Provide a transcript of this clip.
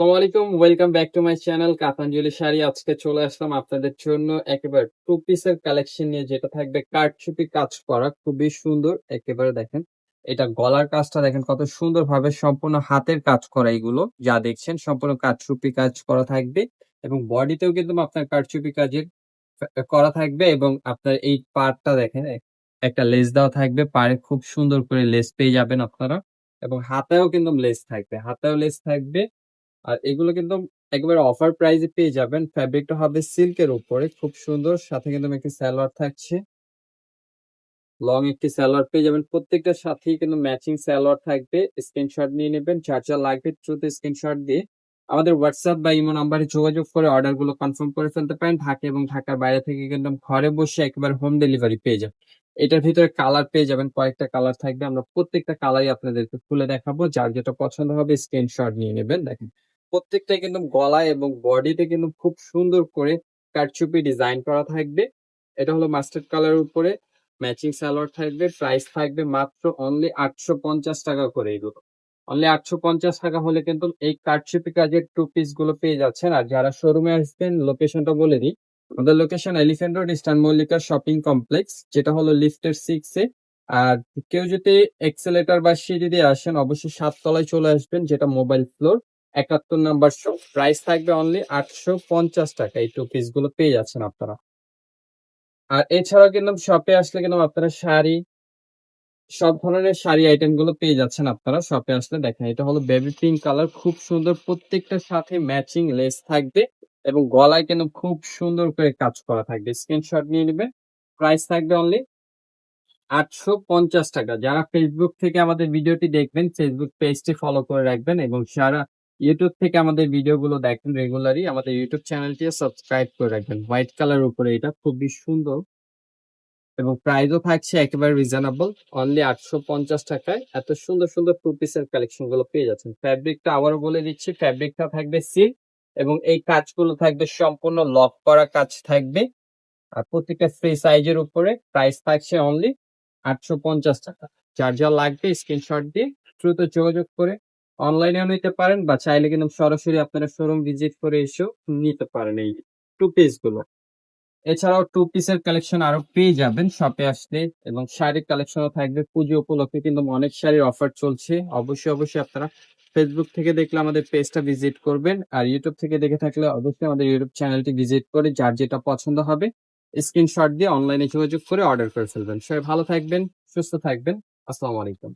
আসসালামু আলাইকুম welcome back to my channel Katanjali sari. আজকে চলে আসলাম আপনাদের জন্য একেবারে টু পিসের কালেকশন নিয়ে, যেটা থাকবে কাঠচুপি কাজ করা, খুবই সুন্দর। একেবারে দেখেন, এটা গলার কাজটা দেখেন কত সুন্দর ভাবে সম্পূর্ণ হাতের কাজ করা এগুলো, যা দেখছেন, সম্পূর্ণ কাঠচুপি কাজ করা থাকবে। এবং বডিতেও কিন্তু আপনার কাঠচুপি কাজের করা থাকবে এবং আপনার এই পার্টটা দেখেন, একটা লেস দেওয়া থাকবে, পাড়ে খুব সুন্দর করে লেস পেয়ে যাবেন আপনারা। এবং হাতেও কিন্তু লেস থাকবে হাতেও লেস থাকবে। আর এগুলো কিন্তু একেবারে অফার প্রাইসে পেয়ে যাবেন। ফ্যাব্রিকটা হবে সিল্কের উপরে, খুব সুন্দর। সাথে কিন্তু একটি স্যালোয়ার থাকছে। লং একটি স্যালোয়ার পেয়ে যাবেন। প্রত্যেকটার সাথেই কিন্তু ম্যাচিং স্যালোয়ার থাকবে। স্ক্রিনশট নিয়ে নেবেন। যার যা লাগবে দ্রুত স্ক্রিনশট দিয়ে আমাদের হোয়াটসঅ্যাপ বা ইমো নাম্বারে যোগাযোগ করে অর্ডারগুলো কনফার্ম করে ফেলতে পারেন। ঢাকা এবং ঢাকার বাইরে থেকে কিন্তু ঘরে বসে একবার হোম ডেলিভারি পেয়ে যাবেন। এটার ভিতরে কালার পেয়ে যাবেন। কয়েকটা কালার থাকবে। আমরা প্রত্যেকটা কালারই আপনাদেরকে খুলে দেখাবো। যার যেটা পছন্দ হবে স্ক্রিনশট নিয়ে নেবেন। দেখেন প্রত্যেকটাই কিন্তু গলায় এবং বডিতে কিন্তু খুব সুন্দর করে কারচুপি ডিজাইন করা থাকবে। এটা হলো মাস্টার্ড কালারের উপরে, ম্যাচিং সালোয়ার থাকবে, প্রাইস থাকবে মাত্র অনলি আটশো পঞ্চাশ টাকা করে এগুলো। অনলি আটশো পঞ্চাশ টাকা হলে কিন্তু এই কারচুপি কাজের টু পিসগুলো পেয়ে যাচ্ছেন। আর যারা শোরুমে আসবেন লোকেশনটা বলে দিই। আমাদের location elephant road eastern Mallika shopping complex যেটা হলো লিফটের সিক্স এ। আর কেউ যদি এক্সেলেটার বা সিঁড়ি দিয়ে আসেন, অবশ্যই সাততলায় চলে আসবেন, যেটা মোবাইল ফ্লোর একাত্তর নাম্বার শো প্রাইস থাকবে অনলি আটশো পঞ্চাশ টাকা। এই টু পিসগুলো পেয়ে যাচ্ছেন আপনারা। আর এছাড়াও কিন্তু শপে আসলে কিন্তু আপনারা শাড়ি, সব ধরনের শাড়ি আইটেমগুলো পেয়ে যাচ্ছেন আপনারা শপে আসলে। দেখেন, এটা হলো বেবি পিঙ্ক কালার খুব সুন্দর, প্রত্যেকটার সাথে ম্যাচিং লেস থাকবে এবং গলায় কিন্তু খুব সুন্দর করে কাজ করা থাকবে। স্ক্রিনশট নিয়ে নেবেন। প্রাইস থাকবে অনলি আটশো পঞ্চাশ টাকা। যারা ফেসবুক থেকে আমাদের ভিডিওটি দেখবেন ফেসবুক পেজটি ফলো করে রাখবেন এবং যারা ইউটিউব থেকে আমাদের ভিডিওগুলো দেখেন রেগুলারই আমাদের ইউটিউব চ্যানেলটি সাবস্ক্রাইব করে রাখবেন। হোয়াইট কালার উপরে এটা খুবই সুন্দর। এবং প্রাইসও থাকছে একেবারে রিজনেবল অনলি আটশো পঞ্চাশ টাকায় এত সুন্দর সুন্দর টু পিসের কালেকশনগুলো পেয়ে যাচ্ছেন। ফ্যাব্রিকটা আবারও বলে দিচ্ছি ফ্যাব্রিকটা থাকবে সিল্ক এবং এই কাজগুলো থাকবে সম্পূর্ণ লক করা কাজ থাকবে। আর প্রত্যেকটা ফ্রি সাইজের উপরে প্রাইস থাকছে অনলি আটশো পঞ্চাশ টাকা। যার যা লাগবে স্ক্রিনশট দিয়ে দ্রুত যোগাযোগ করে অনলাইনেও নিতে পারেন বা চাইলে কিন্তু সরাসরি আপনারা শোরুম ভিজিট করে এসেও নিতে পারেন এই টু পিসগুলো। এছাড়াও টু পিসের কালেকশন আরও পেয়ে যাবেন শপে আসলে এবং শাড়ির কালেকশনও থাকবে। পুজো উপলক্ষে কিন্তু অনেক শাড়ির অফার চলছে। অবশ্যই অবশ্যই আপনারা ফেসবুক থেকে দেখলে আমাদের পেজটা ভিজিট করবেন আর ইউটিউব থেকে দেখে থাকলে অবশ্যই আমাদের ইউটিউব চ্যানেলটি ভিজিট করে যার যেটা পছন্দ হবে স্ক্রিনশট দিয়ে অনলাইনে যোগাযোগ করে অর্ডার করে ফেলবেন। সবাই ভালো থাকবেন, সুস্থ থাকবেন। আসসালামু আলাইকুম।